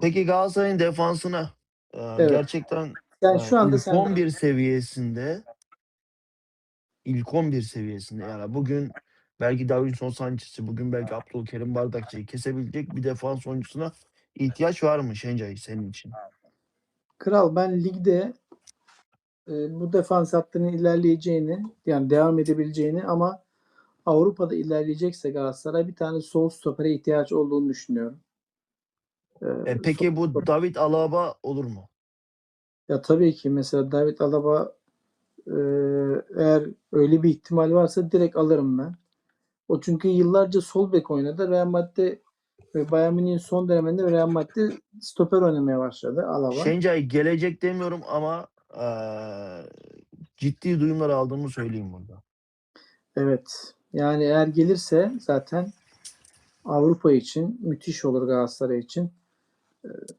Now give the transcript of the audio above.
Peki Galatasaray'ın defansına e, Evet. gerçekten Yani e, şu anda ilk sen 11 seviyesinde ilk 11 seviyesinde yani bugün belki Davinson Sanchez'i bugün belki Abdülkerim Bardakçı'yı kesebilecek bir defans oyuncusuna ihtiyaç var mı Şencay senin için? Kral ben ligde e, bu defans hattının ilerleyeceğini yani devam edebileceğini ama Avrupa'da ilerleyecekse Galatasaray bir tane sol stopere ihtiyaç olduğunu düşünüyorum. E, peki bu David Alaba olur mu? Ya tabii ki mesela David Alaba eğer öyle bir ihtimal varsa direkt alırım ben. O çünkü yıllarca sol bek oynadı. Real Madrid ve Bayern Münih'in son döneminde Real Madrid stoper oynamaya başladı Alaba. Şencay gelecek demiyorum ama e, ciddi duyumlar aldığımı söyleyeyim burada. Evet. Yani eğer gelirse zaten Avrupa için müthiş olur Galatasaray için. uh,